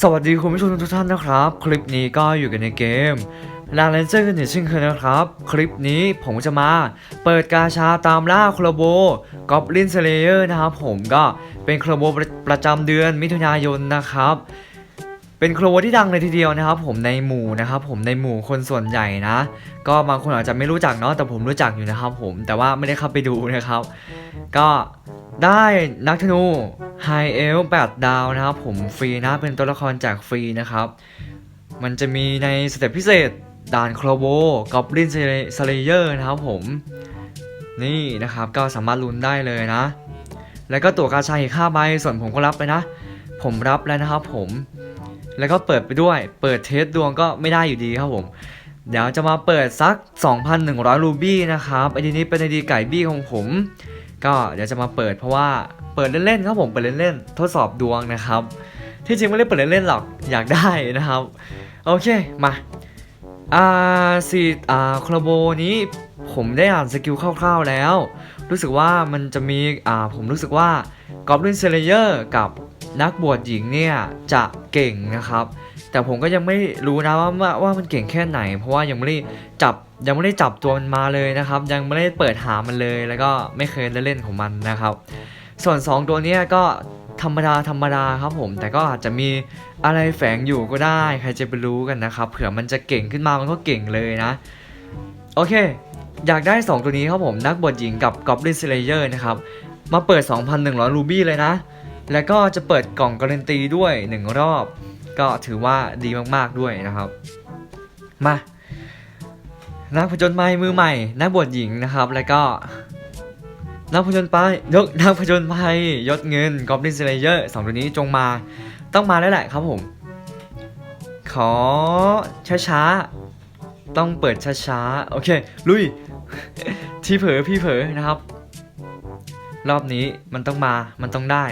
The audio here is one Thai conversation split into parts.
สวัสดีคุณผู้ชมทุกท่านนะครับ คลิปนี้ก็อยู่กันในเกมลาเลนเจอร์กันอย่างเช่นเคยนะครับ คลิปนี้ผมจะมาเปิดกาชาตามล่าคลโบกอบลินเซเลเยอร์นะครับผมก็เป็นคลโบประประจำเดือนมิถุนายนนะครับ เป็นคลโบที่ดังเลยทีเดียวนะครับ ผมในหมู่นะครับ ผมในหมู่คนส่วนใหญ่นะ ก็บางคนอาจจะไม่รู้จักเนาะแต่ผมรู้จักอยู่นะครับ ผมแต่ว่าไม่ได้เข้าไปดูนะครับ ก็ได้นักธนูไฮเอล8ดาวนะครับ ผมฟรีนะเป็นตัวละครจากฟรีนะครับ มันจะมีในสเต็ปพิเศษด่านคลโบกอบลินสเลเยอร์นะครับผมนี่นะครับก็สามารถลุ้นได้เลยนะ แล้วก็ตั๋วกาชาอีก5ใบส่วนผมก็รับไปนะ ผมรับแล้วนะครับผม แล้วก็เปิดไปด้วย เปิดเทสดวงก็ไม่ได้อยู่ดีครับผม เดี๋ยวจะมาเปิดสัก 2,100 รูบี้นะครับไอดีนี้เป็นไอดีไก่บี้ของผม ก็เดี๋ยวจะมาเปิดเพราะว่าเปิดเล่นๆครับผมเปิดเล่นๆทดสอบดวงนะครับ ที่จริงไม่ได้เปิดเล่นๆหรอกอยากได้นะครับ โอเคมาอ่าสีอ่าคลโบนี้ผมได้อ่านสกิลคร่าวๆแล้ว รู้สึกว่ามันจะมีอ่าผมรู้สึกว่า Goblin Slayer กับ นักบวชหญิงเนี่ยจะเก่งนะครับ แต่ผมก็ยังไม่รู้นะว่าว่าว่ามันเก่งแค่ไหน เพราะว่ายังไม่ได้จับยังไม่ได้จับตัวมันมาเลยนะครับ ยังไม่ได้เปิดหามันเลย แล้วก็ไม่เคยได้เล่นของมันนะครับ ส่วน 2 ตัวเนี้ยก็ธรรมดาธรรมดาครับผม แต่ก็อาจจะมีอะไรแฝงอยู่ก็ได้ ใครจะไปรู้กันนะครับ เผื่อมันจะเก่งขึ้นมามันก็เก่งเลยนะ โอเค อยากได้ 2 ตัวนี้ครับผมนักบวชหญิงกับ Goblin Slayer นะครับมาเปิด 2,100รูบี้เลยนะ แล้วก็จะเปิดกล่องการันตีด้วย 1 รอบ ก็ถือว่าดีมากๆด้วยนะครับ มานักผจญภัยมือใหม่นักบวชหญิงนะครับ แล้วก็นักผจญภัยยกนักผจญภัยยศเงิน Goblin Slayer สองตัวนี้จงมาต้องมาแล้วแหละครับผม ขอช้าๆ ต้องเปิดช้าๆ โอเค ลุย ที่เผลอพี่เผลอนะครับ รอบนี้มันต้องมามันต้องได้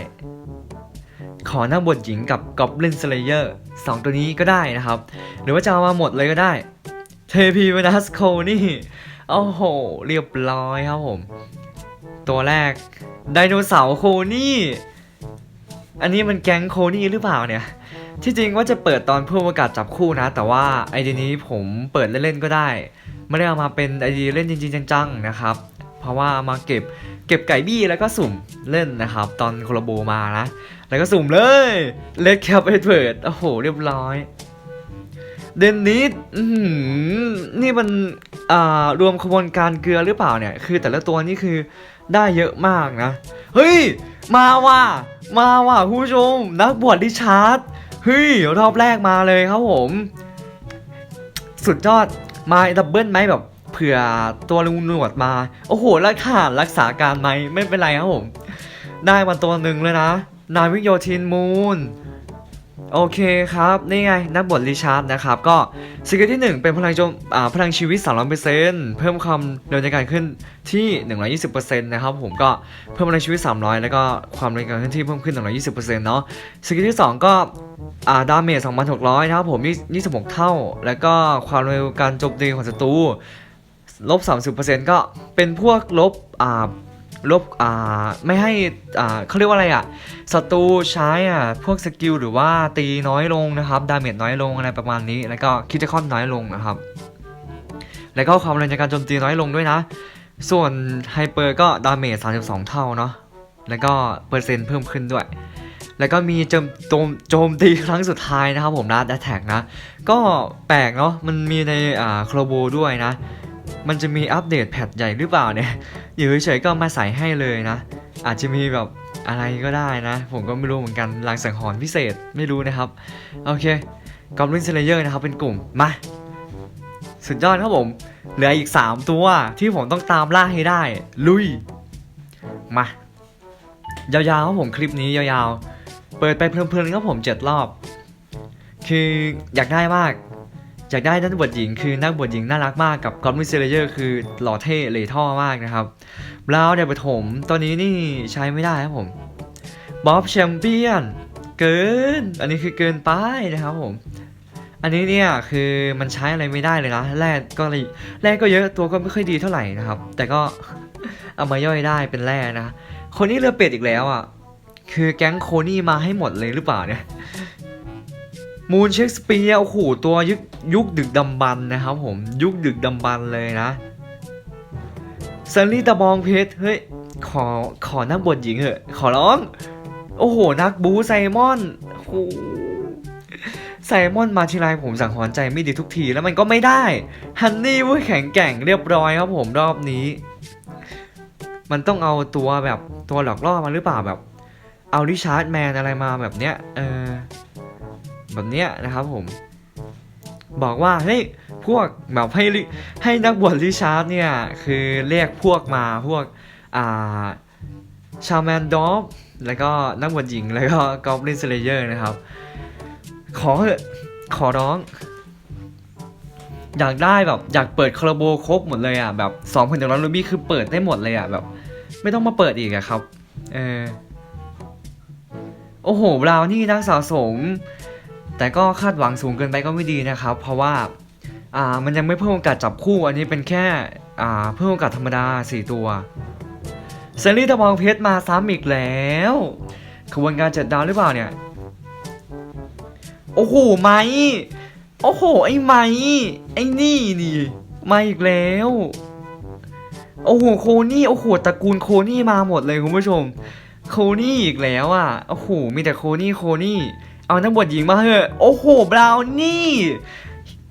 ขอหน้าบทหญิงกับ Goblin Slayer สองตัวนี้ก็ได้นะครับ หรือว่าจะเอามาหมดเลยก็ได้เทพีเวนัสโคนี่โอ้โห เรียบร้อยครับผม ตัวแรกไดโนเสาร์โคนี่ อันนี้มันแก๊งโคนี่หรือเปล่าเนี่ย ที่จริงว่าจะเปิดตอนเพื่อประกาศจับคู่นะ แต่ว่าไอเดียนี้ผมเปิดเล่นๆก็ได้ ไม่ได้เอามาเป็นไอเดียเล่นจริงๆ จังๆนะครับ เพราะว่ามาเก็บเก็บไก่บี้แล้วก็สุ่มเล่นนะครับ ตอนโคลาโบมานะ แล้วก็สุ่มเลยเลดแคปเอเวิร์ดโอ้โห เรียบร้อย เดนนิสนี่มันรวมขบวนการเกลือหรือเปล่าเนี่ย คือแต่ละตัวนี่คือได้เยอะมากนะ เฮ้ย มาว่ะ มาว่ะผู้ชม นักบวชริชาร์ดเฮ้ย รอบแรกมาเลยครับผม สุดยอดมาดับเบิลไหมแบบ เผื่อตัวลุงหนวดมา โอ้โหรักษารักษาการไหมไม่เป็นไรครับผม ได้มาตัวหนึ่งเลยนะ นาวิกโยทินมูนโอเคครับ นี่ไง นักบทริชาร์ดนะครับ ก็สกิลที่ 1 เป็นพลังโจมพลังชีวิต 300%เพิ่มความเร็วในการขึ้นที่ 120%นะครับผมก็เพิ่มพลังชีวิต 300 แล้วก็ความเร็วในการเคลื่อนที่เพิ่มขึ้น 120%เนาะสกิลที่ 2 ก็อ่าดาเมจ 2,600 นะครับผมนี่26 เท่า แล้วก็ความเร็วการโจมตีของศัตรู ลบ 30%ก็เป็นพวกลบอ่าลบอ่าไม่ให้อ่าเขาเรียกว่าอะไรอะศัตรูใช้อะพวกสกิลหรือว่าตีน้อยลงนะครับดาเมจน้อยลงอะไรประมาณนี้ แล้วก็คิดจะคอนน้อยลงนะครับ แล้วก็ความแรงในการโจมตีน้อยลงด้วยนะ ส่วนไฮเปอร์ก็ดาเมจ32 เท่าเนาะแล้วก็เปอร์เซ็นต์เพิ่มขึ้นด้วย แล้วก็มีโจมโจมโจมตีครั้งสุดท้ายนะครับผมนะดัตแท็กนะ ก็แปลกเนาะมันมีในอ่าโครโบด้วยนะ มันจะมีอัปเดตแพทใหญ่หรือเปล่าเนี่ย อยู่เฉยๆก็มาใส่ให้เลยนะ อาจจะมีแบบอะไรก็ได้นะ ผมก็ไม่รู้เหมือนกันลางสังหรณ์พิเศษไม่รู้นะครับ โอเคกอบลินเซเลเยอร์นะครับเป็นกลุ่ม มา สุดยอดครับผม เหลืออีก 3 ตัวที่ผมต้องตามล่าให้ได้ ลุย มา ยาวๆครับผมคลิปนี้ยาวๆ เปิดไปเพลินๆครับผม 7 รอบ คืออยากได้มาก อยากได้นักบวชหญิงคือนักบวชหญิงน่ารักมากกับกอ b มิเซเลเยอร์คือหล่อเท่เหล่ท่อมากนะครับแล้วเดี๋ยวปฐมตัวนี้นี่ใช้ไม่ได้ครับผมบ๊อบแชมเปี้ยนเกิน อันนี้คือเกินไปนะครับผม อันนี้เนี่ยคือมันใช้อะไรไม่ได้เลยนะแรกก็เลยแรกก็เยอะตัวก็ไม่ค่อยดีเท่าไหร่นะครับ แต่ก็เอามาย่อยได้เป็นแร่นะคนนี้เรือเป็ดอีกแล้วอะคือแก๊งโคนี่มาให้หมดเลยหรือเปล่าเนี่ย มูนเชคสเปียร์โอ้โหตัวยุคยุคดึกดำบรรพ์นะครับผมยุคดึกดำบรรพ์เลยนะซันลี่ตะบองเพชรเฮ้ยขอขอนักบทหญิงเหอะ ขอร้อง โอ้โห นักบูไซมอนโอ้โหไซมอนมาทีไรผมสังหรณ์ใจไม่ดีทุกทีแล้วมันก็ไม่ได้ฮันนี่เว้ยแข็งแกร่งเรียบร้อยครับผมรอบนี้ มันต้องเอาตัวแบบตัวหลอกล่อมาหรือเปล่าแบบ เอาริชาร์ดแมนอะไรมาแบบเนี้ยเออ แบบเนี้ยนะครับผม บอกว่าเฮ้พวกแบบให้ให้นักบวชริชาร์ดเนี่ย คือเรียกพวกมาพวกอ่าชาแมนดอฟแล้วก็นักบวชหญิงแล้วก็กอบลินสเลเยอร์นะครับ ขอขอร้อง อยากได้แบบอยากเปิดคาราโบครบหมดเลยอะแบบ2 1 0 0รูบี้คือเปิดได้หมดเลยอะแบบ ไม่ต้องมาเปิดอีกอะครับ เออโอ้โหบราวนี่นักสะสม แต่ก็คาดหวังสูงเกินไปก็ไม่ดีนะครับ เพราะว่าามันยังไม่เพิ่มโอกาสจับคู่อันนี้เป็นแค่เพิ่มโอกาสธรรมดา 4 ตัวเซรีตะบองเพชรมาซ้ำอีกแล้วขบวนการเจ็ดดาวหรือเปล่าเนี่ย โอ้โหไม้โอ้โห ไอ้ไม้ไอ้นี่นี่มาอีกแล้ว โอ้โหโคนี่โอ้โหตระกูลโคนี่มาหมดเลยคุณผู้ชม โคนี่อีกแล้วอะโอ้โหมีแต่โคนี่โคนี่ เอานักบวชหญิงมาเถอะ โอ้โห บราวนี่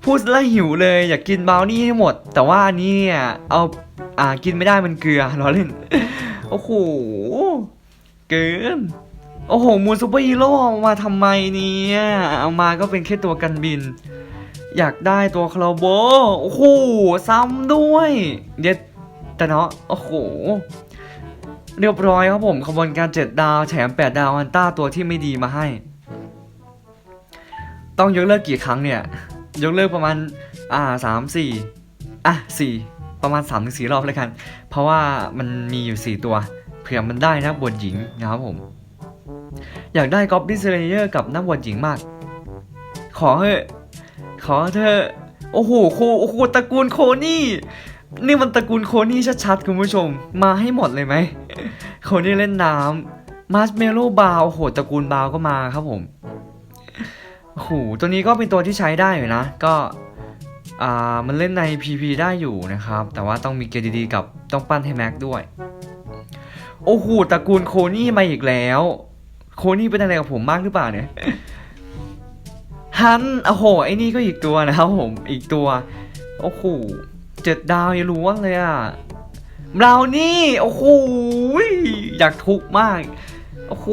พูดแล้วหิวเลยอยากกินบราวนี่ให้หมด แต่ว่านนี้เนี่ยเอาอ่ากินไม่ได้มันเกลือล้อเล่น โอ้โห เกิน โอ้โห มูนซูเปอร์ฮีโร่เอามาทำไมเนี่ยเอามาก็เป็นแค่ตัวกันบิน อยากได้ตัวคาราโบ โอ้โห ซ้ำด้วย เด็ดแต่เนาะ โอ้โหเรียบร้อยครับผมขบวนการ 7 ดาว แถม 8 ดาวอันต้าตัวที่ไม่ดีมาให้ ต้องยกเลิกกี่ครั้งเนี่ย ยกเลิกประมาณอ่าสามสี่อะสี่ประมาณ3าถึงสรอบแล้วกัน เพราะว่ามันมีอยู่ 4 ตัว เผื่อมันได้นักบวชหญิงนะครับผม อยากได้กอบลินเซเลเยอร์กับนักบวชหญิงมาก ขอเถอะขอเถอะโอ้โหโคโอ้โหตระกูลโคนี่นี่มันตระกูลโคนี่ชัดๆคุณผู้ชม มาให้หมดเลยไหมโคนี่เล่นน้ำมาร์ชเมลโล่บาวโอ้โหตระกูลบาวก็มาครับผม โอ้โหตัวนี้ก็เป็นตัวที่ใช้ได้อยู่นะ ก็อ่ามันเล่นใน PP ได้อยู่นะครับ แต่ว่าต้องมีเกรดดีๆกับต้องปั้นให้แม็กด้วย โอ้โหตระกูลโคนี่มาอีกแล้ว โคนี่เป็นอะไรกับผมมากหรือเปล่าเนี่ยฮันโอ้โหไอ้นี่ก็อีกตัวนะครับผมอีกตัว โอ้โหเจ็ดดาวอยังรู้ว่าเลยอะบรานี่ โอ้โหอยากทุกข์มาก โอ้โห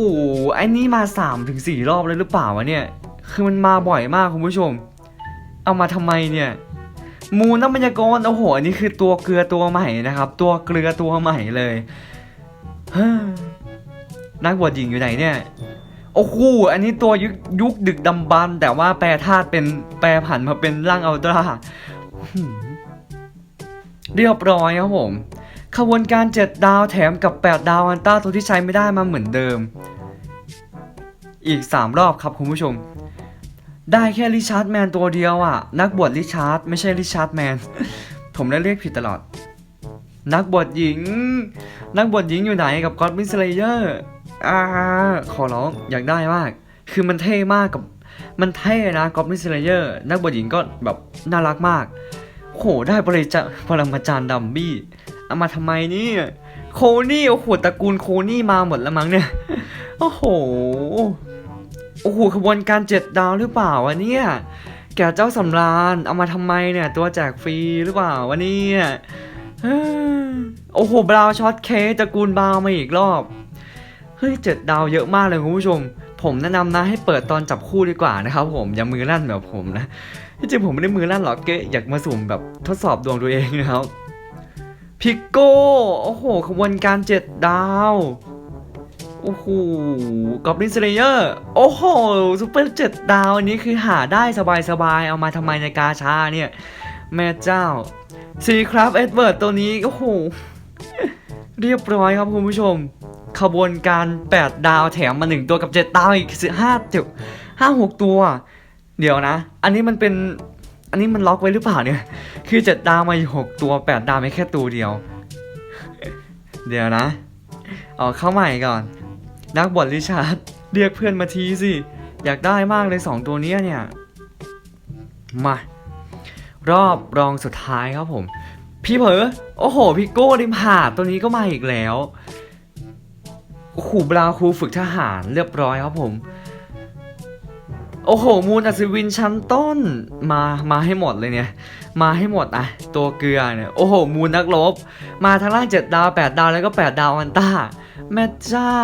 ไอ้นี่มาสามถึงสี่รอบเลยหรือเปล่าวะเนี่ย คือมันมาบ่อยมากคุณผู้ชม เอามาทำไมเนี่ยมูน้ำมันยากรโอ้โหอันนี้คือตัวเกลือตัวใหม่นะครับ ตัวเกลือตัวใหม่เลยเฮ้นักบวชหญิงอยู่ไหนเนี่ย โอ้โหอันนี้ตัวยุคยุคดึกดำบรรพ์แต่ว่าแปลธาตุเป็นแปลผันมาเป็นร่างอัลตร้าเรียบร้อยครับผมขบวนการ 7 ดาวแถมกับ 8 ดาวอันต้าตัวที่ใช้ไม่ได้มาเหมือนเดิม อีก 3 รอบครับคุณผู้ชม ได้แค่ริชาร์ดแมนตัวเดียวอะ นักบวชริชาร์ดไม่ใช่ริชาร์ดแมน ผมได้เรียกผิดตลอด นักบวชหญิง นักบวชหญิงอยู่ไหนกับก็อดมิสเลเยอร์อ่าขอร้องอยากได้มาก คือมันเท่มากกับมันเท่นะก็อบลิสเลเยอร์นักบวชหญิงก็แบบน่ารักมากโหได้บริจาปรมาจารย์ดัมบี้เอามาทำไมนี่โคนี่โอ้โหตระกูลโคนี่มาหมดแล้วมั้งเนี่ยโอ้โห โอ้โหขบวนการเจ็ดดาวหรือเปล่าวะเนี่ย แกเจ้าสำราญเอามาทำไมเนี่ย ตัวแจกฟรีหรือเปล่าวะเนี่ยโอ้โหบราวช็อตเคสตระกูลบราวมาอีกรอบ เฮ้ยเจ็ดดาวเยอะมากเลยคุณผู้ชม ผมแนะนำนะให้เปิดตอนจับคู่ดีกว่านะครับผมอย่ามือลั่นแบบผมนะที่จริงผมไม่ได้มือลั่นหรอกเกอยากมาสุ่มแบบทดสอบดวงตัวเองนะครับพิกโก้ โอ้โหขบวนการเจ็ดดาว โอ้โหกอบลินสเลเยอร์ โอ้โหซูเปอร์เจ็ดดาวอันนี้คือหาได้สบายๆ เอามาทำไมในกาชาเนี่ย แม่เจ้าซีครับเอ็ดเวิร์ดตัวนี้ โอ้โห เรียบร้อยครับคุณผู้ชม ขบวนการ 8 ดาวแถมมา 1 ตัวกับ 7 ดาวอีก5เจ็ดห้าหกตัว เดี๋ยวนะ อันนี้มันเป็น อันนี้มันล็อกไว้หรือเปล่าเนี่ย คือ 7 ดาวมาอีก6ตัว 8 ดาวไม่แค่ตัวเดียว เดี๋ยวนะ เอาเข้าใหม่ก่อน นักบอลริชาร์ดเรียกเพื่อนมาทีสิ อยากได้มากเลยสองตัวนี้เนี่ย มารอบรองสุดท้ายครับผม พี่เผอโอ้โห พี่โก้ริมหาดตัวนี้ก็มาอีกแล้วขู่บราครูฝึกทหารเรียบร้อยครับผม โอ้โห มูลอัศวินชั้นต้นมามาให้หมดเลยเนี่ย มาให้หมดอะ ตัวเกลือเนี่ย โอ้โห มูลนักรบมาทางล่างเจ็ดดาวแปดดาวแล้วก็แปดดาวอันต้า แม่เจ้า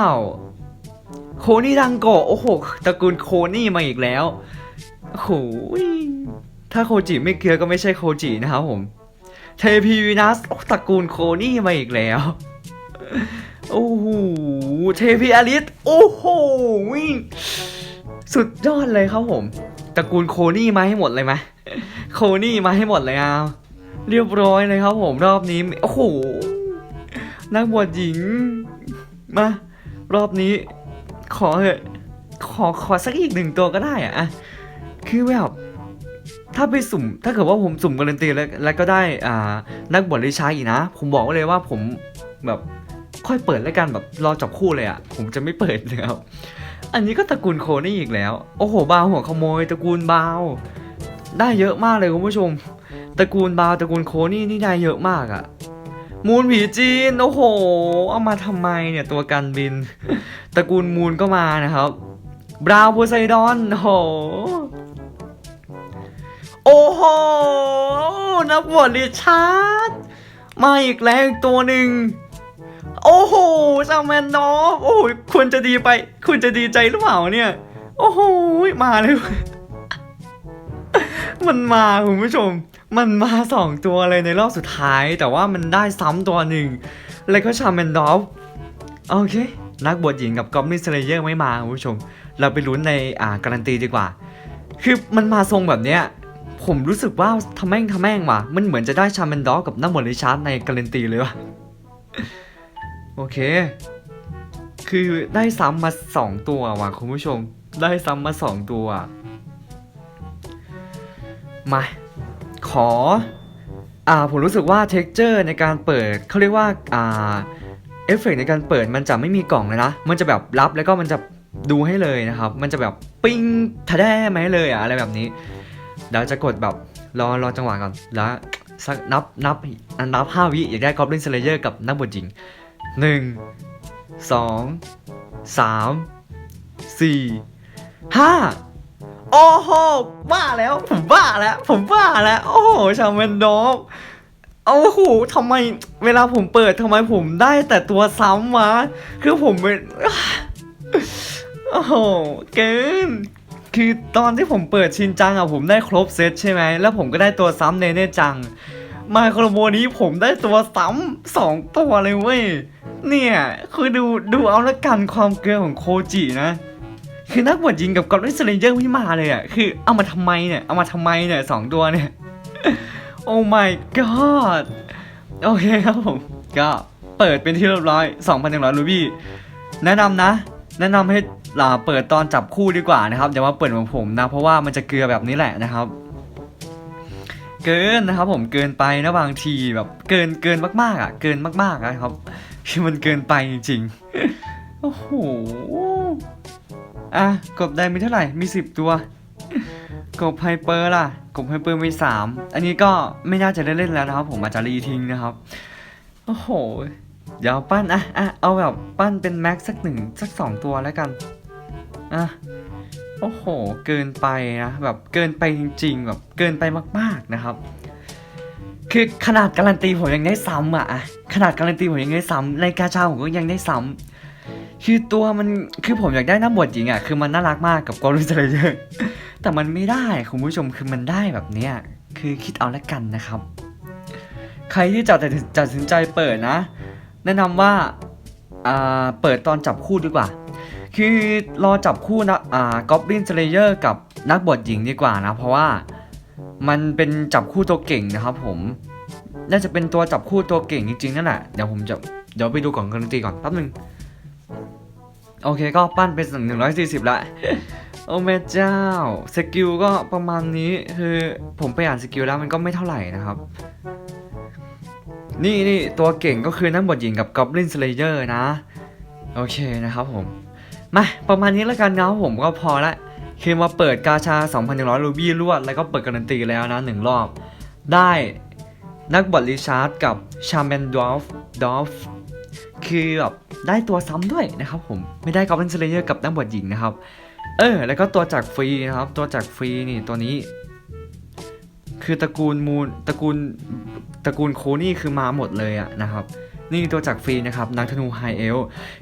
โคนี่ดังโกะโอ้โหตระกูลโคนี่มาอีกแล้วโอ้โหยถ้าโคจิไม่เกลือก็ไม่ใช่โคจินะครับผมเทพีวีนัสโอ้ตระกูลโคนี่มาอีกแล้วโอ้โหเทพีอลิสโอ้โหสุดยอดเลยครับผมตระกูลโคนี่มาให้หมดเลยไหมโคนี่มาให้หมดเลยอะเรียบร้อยเลยครับผมรอบนี้โอ้โหนักบวชหญิงมารอบนี้ ขอเถอะขอขอสักอีกหนึ่งตัวก็ได้อะคือแบบถ้าไปสุ่ม ถ้าเกิดว่าผมสุ่มการันตีแล้วแล้วก็ได้อ่านักบวชลิชาอีกนะ ผมบอกไว้เลยว่าผมแบบค่อยเปิดแล้วกันแบบรอจับคู่เลยอะผมจะไม่เปิดเลยครับ อันนี้ก็ตระกูลโคนี่อีกแล้ว โอ้โหบาวหัวขโมยตระกูลบาวได้เยอะมากเลยคุณผู้ชม ตระกูลบาวตระกูลโคนี่นี่ได้เยอะมากอะ มูลผีจีน โอ้โห เอามาทำไมเนี่ยตัวกันบิน ตระกูลมูลก็มานะครับ บราวน์โพไซดอน โอ้โห โอ้โห นักบวชริชาร์ดมาอีกแล้วอีกตัวหนึ่ง โอ้โหซาแมนดอฟโอ้ยควรจะดีไป คุณจะดีใจหรือเปล่าเนี่ย โอ้โห มาเลย มันมาคุณผู้ชม มันมาสองตัวเลยในรอบสุดท้าย แต่ว่ามันได้ซ้ำตัวหนึ่ง แล้วก็ชาแมนดอฟโอเค นักบวชหญิงกับกอบลินสเลเยอร์ไม่มาคุณผู้ชม เราไปลุ้นในอ่าการันตีดีกว่า คือมันมาทรงแบบเนี้ยผมรู้สึกว่าทำแม่งทำแม่งว่ะ มันเหมือนจะได้ชาแมนดอฟกับนักบวชริชาร์ดในการันตีเลยว่ะ โอเค คือได้ซ้ำมาสองตัวว่ะคุณผู้ชม ได้ซ้ำมาสองตัว มา ขออ่าผมรู้สึกว่าเท็กเจอร์ในการเปิดเขาเรียกว่าอ่าเอฟเฟกต์ในการเปิดมันจะไม่มีกล่องเลยนะ มันจะแบบรับแล้วก็มันจะดูให้เลยนะครับ มันจะแบบปิ้งทะแด้มาให้เลยอะอะไรแบบนี้เดี๋ยวจะกดแบบรอรอจังหวะก่อนแล้วสักนับนับนับห้าวิอยากได้กอบลินสเลเยอร์กับนักบวชหญิงหนึ่งสองสามสี่ห้า โอ้โหบ้าแล้ว ผมบ้าแล้ว ผมบ้าแล้ว โอ้โหชาเมนดอฟโอ้โหทำไมเวลาผมเปิดทำไมผมได้แต่ตัวซ้ำวะคือผมเป็นโอ้โหเกินคือตอนที่ผมเปิดชินจังอะผมได้ครบเซตใช่ไหมแล้วผมก็ได้ตัวซ้ำเนเน่จัง มาโครโมนี้ผมได้ตัวซ้ำสองตัวเลยเว้ย เนี่ย คือดูดูเอาละกันความเกลือของโคจินะ คือนักบวชยิงกับกอล์ฟสเลนเจอร์ไม่มาเลยอะ คือเอามาทำไมเนี่ย เอามาทำไมเนี่ยสองตัวเนี่ย โอ้ my god โอเคครับผม ก็เปิดเป็นที่เรียบร้อย2,100รูบี้แนะนำนะ แนะนำให้ลาเปิดตอนจับคู่ดีกว่านะครับอย่ามาเปิดของผมนะ เพราะว่ามันจะเกลือแบบนี้แหละนะครับ เกินนะครับ ผมเกินไปนะบางทีแบบเกินเกินมากๆอะ เกินมากๆนะครับคือมันเกินไปจริงๆโอ้โห อะกบได้มีเท่าไหร่ มีสิบตัว กบไฮเปอร์ล่ะ กบไฮเปอร์มีสามอันนี้ก็ไม่น่าจะได้เล่นแล้วนะครับ ผมอาจจะรีทิ้งนะครับ โอ้โห เดี๋ยวปั้นอะอะเอาแบบปั้นเป็นแม็กสักหนึ่งสักสองตัวแล้วกัน อะ โอ้โห เกินไปนะ แบบเกินไปจริง ๆ แบบเกินไปมาก ๆนะครับ คือขนาดการันตีผมยังได้ซ้ำอะอะขนาดการันตีผมยังได้ซ้ำในกาชาผมก็ยังได้ซ้ำ คือตัวมันคือผมอยากได้น้ำบวชหญิงอะคือมันน่ารักมากกับกอริสเลเยอร์แต่มันไม่ได้คุณผู้ชมคือมันได้แบบเนี้ยคือคิดเอาละกันนะครับ ใครที่จะตัดสินใจเปิดนะ แนะนำว่าอ่าเปิดตอนจับคู่ดีกว่า คือรอจับคู่นะอ่ากอบลินสเลเยอร์กับนักบวชหญิงดีกว่านะ เพราะว่ามันเป็นจับคู่ตัวเก่งนะครับผม น่าจะเป็นตัวจับคู่ตัวเก่งจริงๆนั่นแหละเดี๋ยวผมจะเดี๋ยวไปดูกล่องการันตีก่อนแป๊บนึง โอเคก็ปั้นเป็นหนึ่งร้อยสี่สิบละโอ้แม่เจ้า สกิลก็ประมาณนี้คือผมไปอ่านสกิลแล้วมันก็ไม่เท่าไหร่นะครับ นี่นี่ตัวเก่งก็คือนักบทหญิงกับ Goblin Slayer นะ โอเคนะครับผม มาประมาณนี้แล้วกันนะครับผมก็พอละคือมาเปิดกาชา 2,100 รูบี้รวด แล้วก็เปิดการันตีแล้วนะหนึ่งรอบ ได้นักบอลลิชาร์ดกับชาแมนดอฟดอฟคือแบบ ได้ตัวซ้ำด้วยนะครับผมไม่ได้กอบลินสเลเยอร์กับนักบอลหญิงนะครับเออแล้วก็ตัวจากฟรีนะครับ ตัวจากฟรีนี่ตัวนี้ คือตระกูลมูลตระกูลตระกูลโคนี่คือมาหมดเลยอะนะครับนี่ตัวจากฟรีนะครับนักธนูไฮเอล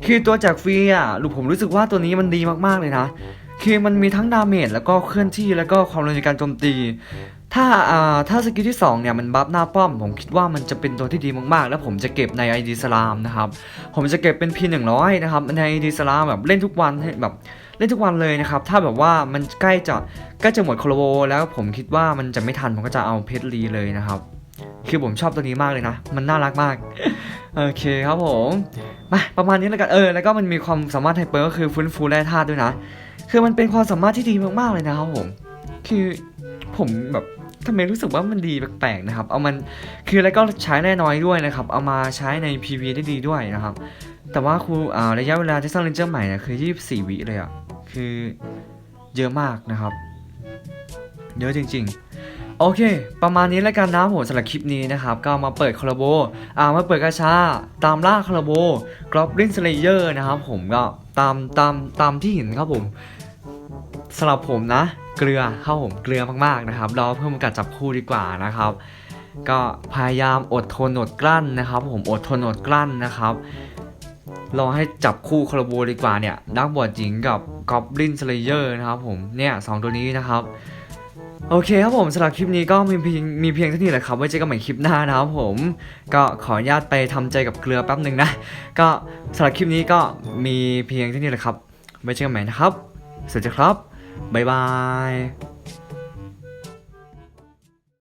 คือตัวจากฟรีอะลูกผมรู้สึกว่าตัวนี้มันดีมากๆเลยนะคือมันมีทั้งดาเมจแล้วก็เคลื่อนที่แล้วก็ความเร็วในการโจมตี ถ้าอ่าถ้าสกิลที่2เนี่ยมันบัฟหน้าป้อม ผมคิดว่ามันจะเป็นตัวที่ดีมากๆ แล้วผมจะเก็บใน ID สลามนะครับ ผมจะเก็บเป็น P100 นะครับใน ID สลามแบบเล่นทุกวันให้แบบเล่นทุกวันเลยนะครับ ถ้าแบบว่ามันใกล้จะใกล้จะหมดโคลโวแล้วผมคิดว่ามันจะไม่ทันผมก็จะเอาเพชรลีเลยนะครับ คือผมชอบตัวนี้มากเลยนะ มันน่ารักมาก โอเคครับผมมาประมาณนี้แล้วกันเออแล้วก็มันมีความสามารถไฮเปอร์ก็คือฟื้นฟูแร่ธาตุด้วยนะ คือมันเป็นความสามารถที่ดีมากๆเลยนะครับผม คือผมแบบ ทำไมรู้สึกว่ามันดีแปลกๆนะครับ เอามันคือแล้วก็ใช้แน่น้อยด้วยนะครับ เอามาใช้ใน PV ได้ดีด้วยนะครับ แต่ว่าครูอ่าระยะเวลาที่สร้างเลนเจอร์ใหม่เนี่ยคือ 24 วิเลยอะ่ะ คือเยอะมากนะครับ เยอะจริง ๆโอเค ประมาณนี้แล้วกันนะผมสำหรับคลิปนี้นะครับ ก็มาเปิดคอลลาโบ อ่า มาเปิดกาชา ตามล่าคอลลาโบกรอบลินสเลเยอร์นะครับผมก็ตามตามตามที่เห็นครับผมสำหรับผมนะ เกลือเข้าผมเกลือมากๆนะครับ เรอเพิ่มการจับคู่ดีกว่านะครับ ก็พยายามอดทนอดกลั้นนะครับ ผมอดทนอดกลั้นนะครับรอให้จับคู่คาราโบดีกว่าเนี่ยนักบวชหญิงกับกอบลินสเลเยอร์นะครับผมเนี่ยสองตัวนี้นะครับโอเคครับผมสำหรับคลิปนี้ก็มีเพียงมีเพียงเท่านี้แหละครับ ไว้เจอกันใหม่คลิปหน้านะครับผม ก็ขออนุญาตไปทำใจกับเกลือแป๊บหนึ่งนะ ก็สำหรับคลิปนี้ก็มีเพียงเท่านี้แหละครับ ไว้เจอกันใหม่นะครับ สวัสดีครับ บ๊ายบาย